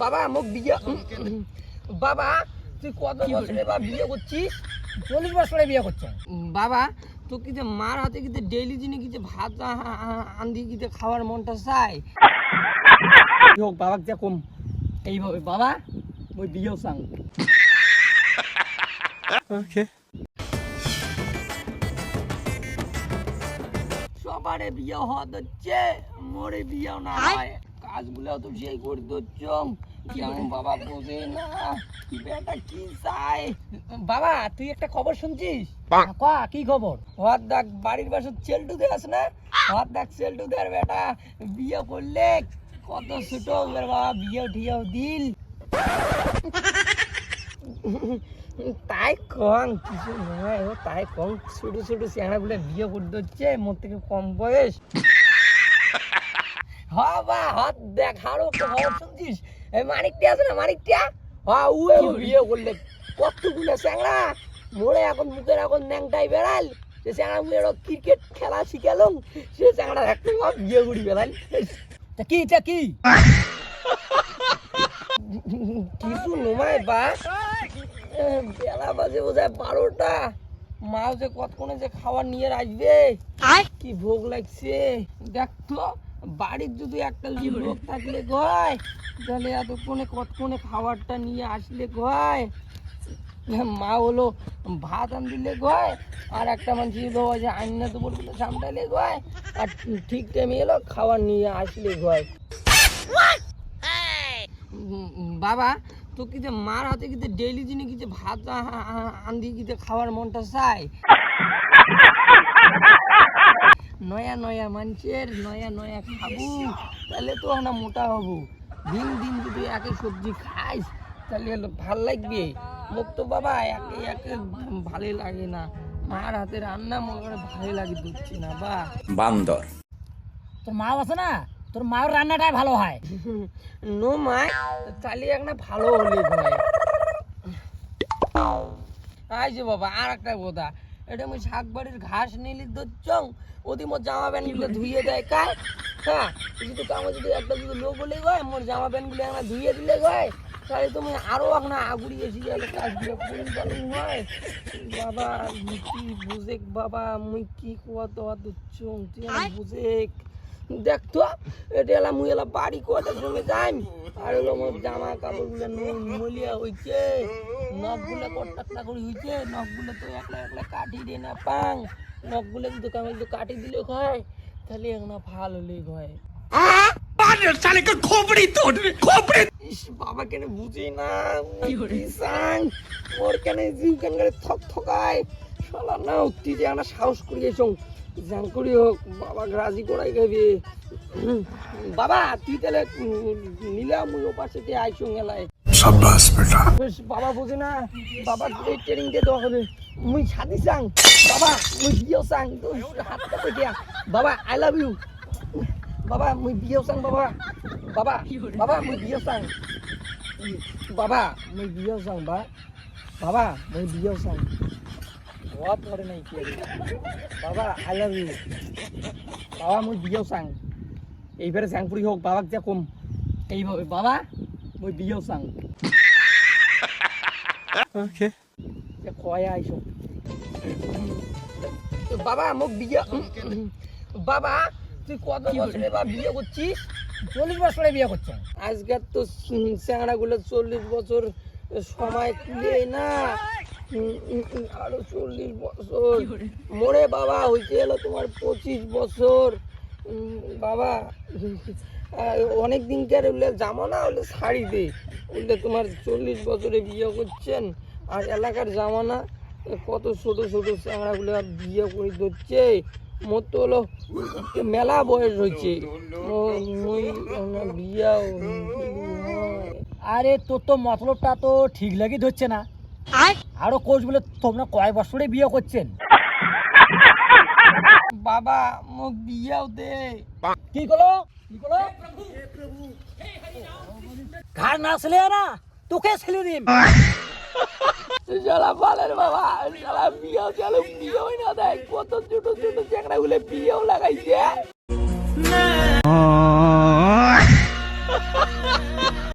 বাবা মোক বিয়ে বাবা তুই কত বছরে বা বিয়ে করছিস? চল্লিশ বছরে বিয়ে করছে। বাবা তো কি যে মার হাতে কি যে ডেইলি দিনে কি যে ভাত আ- আ- আ- আন্দি কি যে খাওয়ার মনটা চাই? হোক বাবা যা কম। এইভাবে বাবা ওই বিয়েও চাং সবারে বিয়ে হওয়া হচ্ছে মোরে বিয়েও না হয়। কাজগুলো তো সেই করে দিচ্ছ কেমন বাবা বোঝে না? বেটা কি চাই? বাবা তুই একটা খবর শুনছিস? কা কি খবর? হওয়ার দেখ বাড়ির পাশে চেলটু দে আছে না? হওয়ার দেখ চেলটু দের বেটা বিয়ে করলে কত ছোট বাবা বিয়ে ঠিয়েও দিল। তাই কং কিছু নয় ও তাই কং ছোট ছোট চেহারাগুলো বিয়ে করতে হচ্ছে মোর থেকে কম বয়স। হ্যাঁ বা হাত দেখ আরও খবর শুনছিস? এই মানিকটা আছে না মানিকটা? হ্যাঁ উয়ে বিয়ে করলে কতগুলো চ্যাংড়া? মোড়ে এখন মুখের এখন ন্যাংটাই বেড়াল। সে চ্যাংড়া মুখের ক্রিকেট খেলা শিখালাম। সে চ্যাংড়া একটা বিয়ে করি বেড়াল। তা কি এটা কি? কিছু নমায় বা। বেলা বাজে বোধহয় বারোটা। মা যে কতক্ষণে যে খাবার নিয়ে আসবে? কি ভোগ লাগছে? দেখ তো। বাড়ির যদি একটা লোক থাকলে গয়, তাহলে এতক্ষণে কতক্ষণে খাবারটা নিয়ে আসলে গয়? মা হলো ভাত আন দিলে গয়, আর একটা মানুষ ওই যে আইনা তো বলব সামটাইলে গয়, আর ঠিক টাইমে এলো খাবার নিয়ে আসলে গয়। বাবা তো কি মার হাতে কি যে ডেইলি দিনে কি ভাত আ- আ- আ- আন্দি কি খাওয়ার মনটা চাই নয়া নয়া মানুষের নয়া নয়া খাব তাহলে তো আমরা মোটা হব। দিন দিন যদি একে সবজি খাইস তাহলে হলো ভালো লাগবে। মোক তো বাবা একে একে ভালো লাগে না। মার হাতে রান্না মনে করে ভালো লাগে দিচ্ছি না বা। বান্দর। তোর মা আছে না? তোর মার রান্নাটাই ভালো হয়। নো মাই তাহলে একটা ভালো হলে ভাই আই যে বাবা আর একটা কথা। এটা আমি শাক বাড়ির ঘাস নিলি দচ্ছং ওদি মোর জামা প্যান্টগুলো ধুইয়ে দেয় কার? হ্যাঁ যদি তো আমার যদি একটা যদি লোক বলে গয় মোর জামা প্যান্টগুলো একটা ধুইয়ে দিলে গয় তাহলে তুমি আরও এখন আগুড়ি এসে গেলে কাজগুলো ফুল পালন হয় বাবা কি বুঝেক বাবা মুই কি কোয়া তোয়া দুচ্ছং তুই আমার বুঝে দেখ তো এটা এলা মুই এলা বাড়ি কোয়াটার সঙ্গে যাই? আর হলো মোর জামা কাপড়গুলো মলিয়া হইছে নখগুলো কট্টাকটা করে হইছে নখগুলো তো একলা একলা কাটি দিয়ে না পাং। নখগুলো যদি কামে যদি কাটি দিলে হয় তাহলে একটা ভালো লেগ হয়। বাবা কেন বুঝি না? কেন জিউ কেন থক থকায় শালা না উত্তি যে আনা সাহস করি এসং জ্যাং করি হোক বাবা রাজি করাই খাবি বাবা তুই তাহলে নিলা মুই ওপাশে দিয়ে আইসং এলায় সাব্বাস বেটা। বেশ বাবা বোঝে না বাবা এই ট্রেনিং দিয়ে দেওয়া হবে মুই ছাদি চাং বাবা মুই বিয়েও চাং তুই হাতটা তো দিয়া বাবা আই লাভ ইউ বাবা মুই বিয়েও চাং বাবা। বাবা বাবা মুই বিয়েও চাং। বাবা মুই বিয়েও চাং বা। বাবা মুই বিয়েও চাং। বহুত ধরে নাই কি। বাবা আই লাভ ইউ বাবা মুই বিয়েও চাং। এইবারে চাংপুরি হোক বাবাক যা কম। এইভাবে বাবা মুই বিয়েও চাং। যে কয় আইসো বাবা মোক বিয়ে বাবা তুই কত বছরে বা বিয়ে করছিস চল্লিশ বছরে বিয়ে করছে আজকের তো চ্যাংড়া গুলো চল্লিশ বছর সময় তুলে না। আরও চল্লিশ বছর। মোরে বাবা হইতে এলো তোমার পঁচিশ বছর। বাবা অনেক দিনকার হলে জামা না হলে শাড়ি দে। বললে তোমার চল্লিশ বছরে বিয়ে করছেন আর এলাকার জামানা কত ছোট ছোট চ্যাংড়াগুলো বিয়ে করে ধরছে। মোর তো হলো মেলা বয়স হয়েছে। বিয়া আরে তোর তো মতলবটা তো ঠিক লাগি ধরছে না। আরও কোচ বলে তোমরা কয় বছরে বিয়ে করছেন? বাবা মোক বিয়াও দে। কি করল? কি করল? ঘাড় না ছেলে না তোকে ছেলে দিন শালা বালের বাবা শালা বিয়াও চালু বিয়েও না দেয়। কত ছোট ছোট চ্যাংড়াগুলো বিয়েও লাগাইছে।